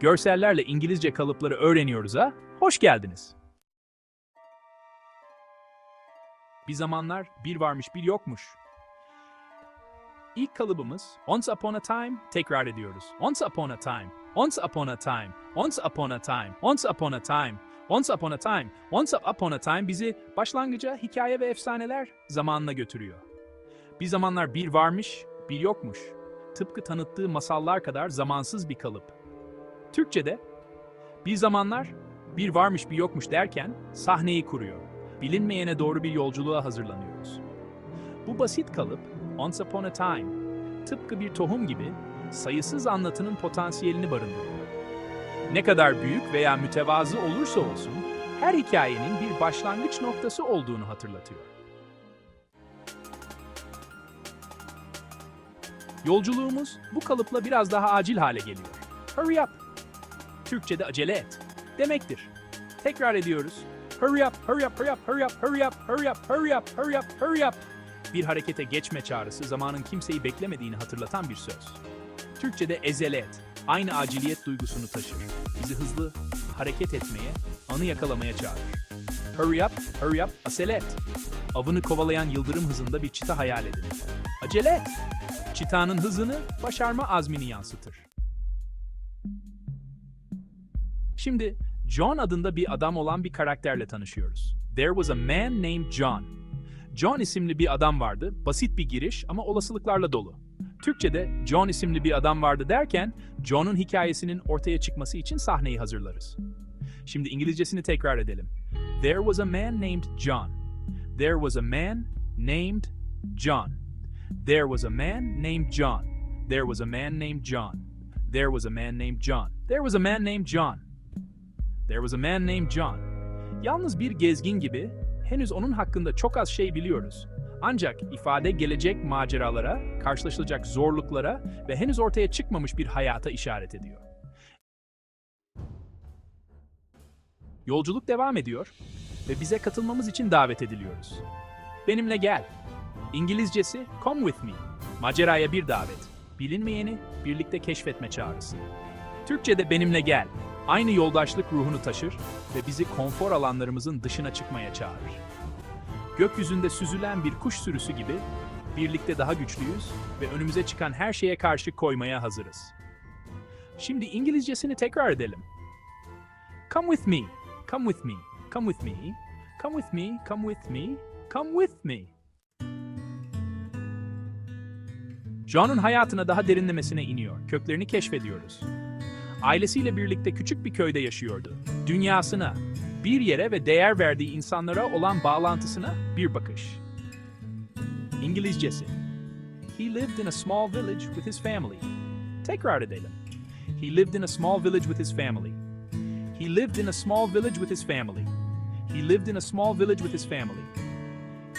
Görsellerle İngilizce kalıpları öğreniyoruz ha? Hoş geldiniz. Bir zamanlar bir varmış bir yokmuş. İlk kalıbımız once upon a time tekrar ediyoruz. Once upon a time, once upon a time, once upon a time, once upon a time, once upon a time, once upon a time bizi başlangıca hikaye ve efsaneler zamanına götürüyor. Bir zamanlar bir varmış, bir yokmuş. Tıpkı tanıttığı masallar kadar zamansız bir kalıp. Türkçe'de bir zamanlar bir varmış bir yokmuş derken sahneyi kuruyor. Bilinmeyene doğru bir yolculuğa hazırlanıyoruz. Bu basit kalıp Once Upon a Time tıpkı bir tohum gibi sayısız anlatının potansiyelini barındırıyor. Ne kadar büyük veya mütevazı olursa olsun her hikayenin bir başlangıç noktası olduğunu hatırlatıyor. Yolculuğumuz bu kalıpla biraz daha acil hale geliyor. Hurry up. Türkçe'de acele et demektir. Tekrar ediyoruz. Hurry up, hurry up, hurry up, hurry up, hurry up, hurry up, hurry up, hurry up, hurry up. Bir harekete geçme çağrısı zamanın kimseyi beklemediğini hatırlatan bir söz. Türkçe'de ezele et, aynı aciliyet duygusunu taşır. Bizi hızlı hareket etmeye, anı yakalamaya çağırır. Hurry up, hurry up, acele et. Avını kovalayan yıldırım hızında bir çita hayal edin. Acele et. Çitanın hızını, başarma azmini yansıtır. Şimdi John adında bir adam olan bir karakterle tanışıyoruz. There was a man named John. John isimli bir adam vardı. Basit bir giriş ama olasılıklarla dolu. Türkçe'de John isimli bir adam vardı derken John'un hikayesinin ortaya çıkması için sahneyi hazırlarız. Şimdi İngilizcesini tekrar edelim. There was a man named John. There was a man named John. There was a man named John. There was a man named John. There was a man named John. There was a man named John. There was a man named John. Yalnız bir gezgin gibi henüz onun hakkında çok az şey biliyoruz. Ancak ifade gelecek maceralara, karşılaşılacak zorluklara ve henüz ortaya çıkmamış bir hayata işaret ediyor. Yolculuk devam ediyor ve bize katılmamız için davet ediliyoruz. Benimle gel. İngilizcesi come with me. Maceraya bir davet. Bilinmeyeni birlikte keşfetme çağrısı. Türkçe'de benimle gel. Aynı yoldaşlık ruhunu taşır ve bizi konfor alanlarımızın dışına çıkmaya çağırır. Gökyüzünde süzülen bir kuş sürüsü gibi birlikte daha güçlüyüz ve önümüze çıkan her şeye karşı koymaya hazırız. Şimdi İngilizcesini tekrar edelim. Come with me. Come with me. Come with me. Come with me. Come with me. Come with me. John'un hayatına daha derinlemesine iniyor. Köklerini keşfediyoruz. Ailesiyle birlikte küçük bir köyde yaşıyordu. Dünyasına, bir yere ve değer verdiği insanlara olan bağlantısına bir bakış. İngilizcesi. He lived in a small village with his family. Tekrar edelim. He lived in a small village with his family. He lived in a small village with his family. He lived in a small village with his family.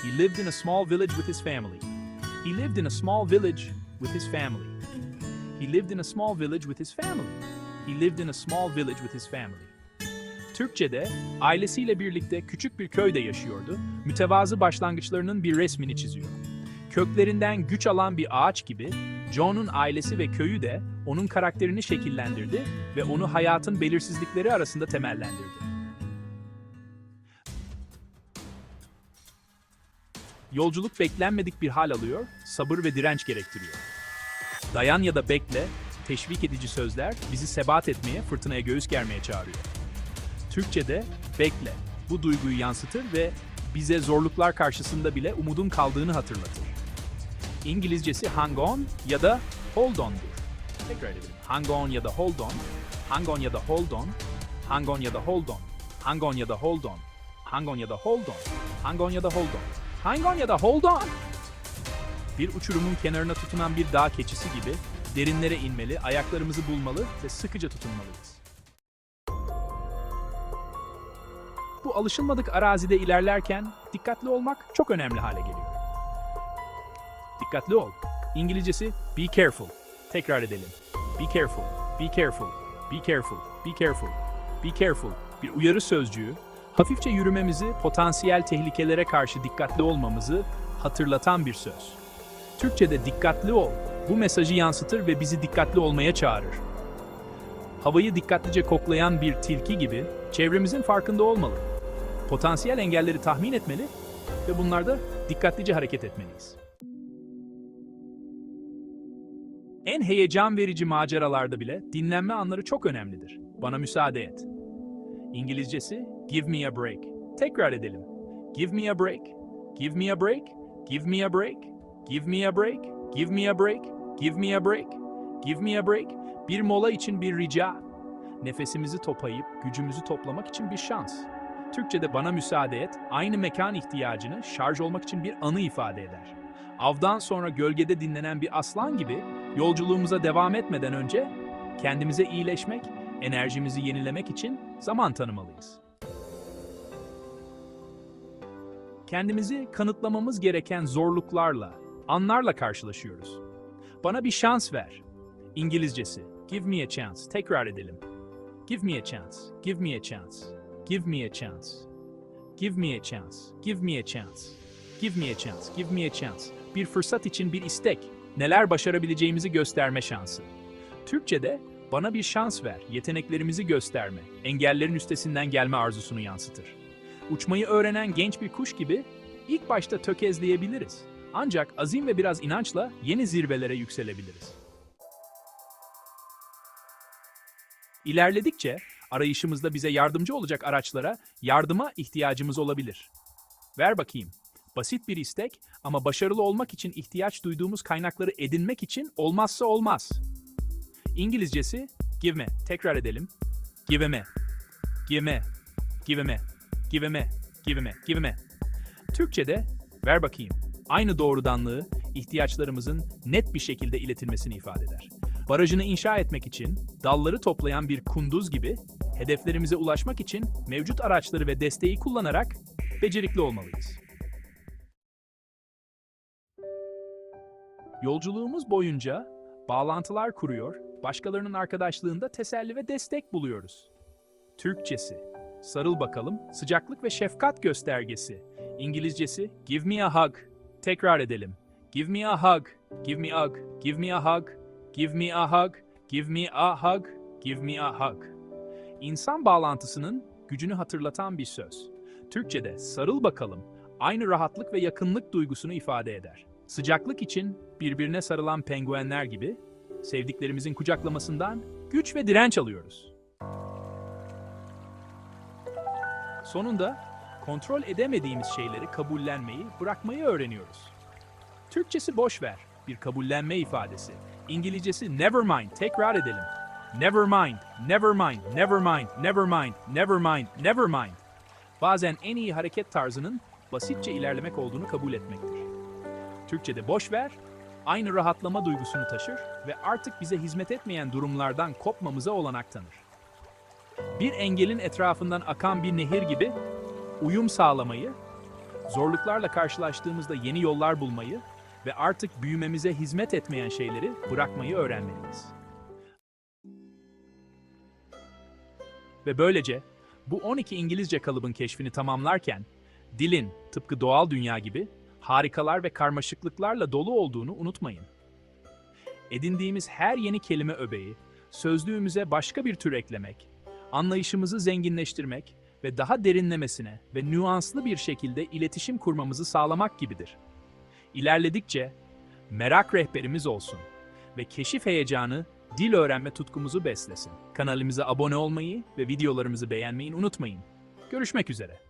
He lived in a small village with his family. He lived in a small village with his family. He lived in a small village with his family. He lived in a small village with his family. Türkçe'de ailesiyle birlikte küçük bir köyde yaşıyordu. Mütevazı başlangıçlarının bir resmini çiziyor. Köklerinden güç alan bir ağaç gibi John'un ailesi ve köyü de onun karakterini şekillendirdi ve onu hayatın belirsizlikleri arasında temellendirdi. Yolculuk beklenmedik bir hal alıyor, sabır ve direnç gerektiriyor. Dayan ya da bekle, teşvik edici sözler bizi sebat etmeye, fırtınaya göğüs germeye çağırıyor. Türkçe'de bekle bu duyguyu yansıtır ve bize zorluklar karşısında bile umudun kaldığını hatırlatır. İngilizcesi hang on ya da hold on'dur. Tekrar edelim. Hang on ya da hold on, hang on ya da hold on, hang on ya da hold on, hang on ya da hold on, hang on ya da hold on, hang on ya da hold on, hang on ya da hold on. Bir uçurumun kenarına tutunan bir dağ keçisi gibi derinlere inmeli, ayaklarımızı bulmalı ve sıkıca tutunmalıyız. Bu alışılmadık arazide ilerlerken dikkatli olmak çok önemli hale geliyor. Dikkatli ol. İngilizcesi be careful. Tekrar edelim. Be careful, be careful, be careful, be careful, be careful. Bir uyarı sözcüğü, hafifçe yürümemizi, potansiyel tehlikelere karşı dikkatli olmamızı hatırlatan bir söz. Türkçe'de dikkatli ol, bu mesajı yansıtır ve bizi dikkatli olmaya çağırır. havayı dikkatlice koklayan bir tilki gibi çevremizin farkında olmalı. Potansiyel engelleri tahmin etmeli ve bunlarda dikkatlice hareket etmeliyiz. En heyecan verici maceralarda bile dinlenme anları çok önemlidir. Bana müsaade et. İngilizcesi give me a break. Tekrar edelim. Give me a break. Give me a break. Give me a break. Give me a break. Give me a break. Give me a break. Give me a break. Bir mola için bir rica. Nefesimizi toplayıp gücümüzü toplamak için bir şans. Türkçe'de bana müsaade et, aynı mekan ihtiyacını şarj olmak için bir anı ifade eder. Avdan sonra gölgede dinlenen bir aslan gibi yolculuğumuza devam etmeden önce kendimize iyileşmek, enerjimizi yenilemek için zaman tanımalıyız. Kendimizi kanıtlamamız gereken zorluklarla, anlarla karşılaşıyoruz. Bana bir şans ver. İngilizcesi give me a chance. Tekrar edelim. Give me a chance. Give me a chance. Give me a chance. Give me a chance. Give me a chance. Give me a chance. Give me a chance. Bir fırsat için bir istek. Neler başarabileceğimizi gösterme şansı. Türkçe'de bana bir şans ver, yeteneklerimizi gösterme, engellerin üstesinden gelme arzusunu yansıtır. Uçmayı öğrenen genç bir kuş gibi ilk başta tökezleyebiliriz. Ancak azim ve biraz inançla yeni zirvelere yükselebiliriz. İlerledikçe arayışımızda bize yardımcı olacak araçlara yardıma ihtiyacımız olabilir. Ver bakayım. Basit bir istek ama başarılı olmak için ihtiyaç duyduğumuz kaynakları edinmek için olmazsa olmaz. İngilizcesi give me. Tekrar edelim. Give me. Give me. Give me. Give me. Give me. Give me. Türkçe'de ver bakayım. Aynı doğrudanlığı ihtiyaçlarımızın net bir şekilde iletilmesini ifade eder. Barajını inşa etmek için dalları toplayan bir kunduz gibi hedeflerimize ulaşmak için mevcut araçları ve desteği kullanarak becerikli olmalıyız. Yolculuğumuz boyunca bağlantılar kuruyor, başkalarının arkadaşlığında teselli ve destek buluyoruz. Türkçesi, sarıl bakalım, sıcaklık ve şefkat göstergesi. İngilizcesi, give me a hug. Tekrar edelim. Give me a hug, give me a hug, give me a hug, give me a hug, give me a hug, give me a hug. İnsan bağlantısının gücünü hatırlatan bir söz. Türkçe'de sarıl bakalım, aynı rahatlık ve yakınlık duygusunu ifade eder. Sıcaklık için birbirine sarılan penguenler gibi sevdiklerimizin kucaklamasından güç ve direnç alıyoruz. Sonunda kontrol edemediğimiz şeyleri kabullenmeyi, bırakmayı öğreniyoruz. Türkçesi boş ver, bir kabullenme ifadesi. İngilizcesi never mind, tekrar edelim. Never mind, never mind, never mind, never mind, never mind, never mind. Bazen en iyi hareket tarzının basitçe ilerlemek olduğunu kabul etmektir. Türkçe'de boş ver, aynı rahatlama duygusunu taşır ve artık bize hizmet etmeyen durumlardan kopmamıza olanak tanır. Bir engelin etrafından akan bir nehir gibi uyum sağlamayı, zorluklarla karşılaştığımızda yeni yollar bulmayı ve artık büyümemize hizmet etmeyen şeyleri bırakmayı öğrenmeliyiz. Ve böylece bu 12 İngilizce kalıbın keşfini tamamlarken dilin tıpkı doğal dünya gibi harikalar ve karmaşıklıklarla dolu olduğunu unutmayın. Edindiğimiz her yeni kelime öbeği, sözlüğümüze başka bir tür eklemek, anlayışımızı zenginleştirmek ve daha derinlemesine ve nüanslı bir şekilde iletişim kurmamızı sağlamak gibidir. İlerledikçe merak rehberimiz olsun ve keşif heyecanı dil öğrenme tutkumuzu beslesin. Kanalımıza abone olmayı ve videolarımızı beğenmeyi unutmayın. Görüşmek üzere.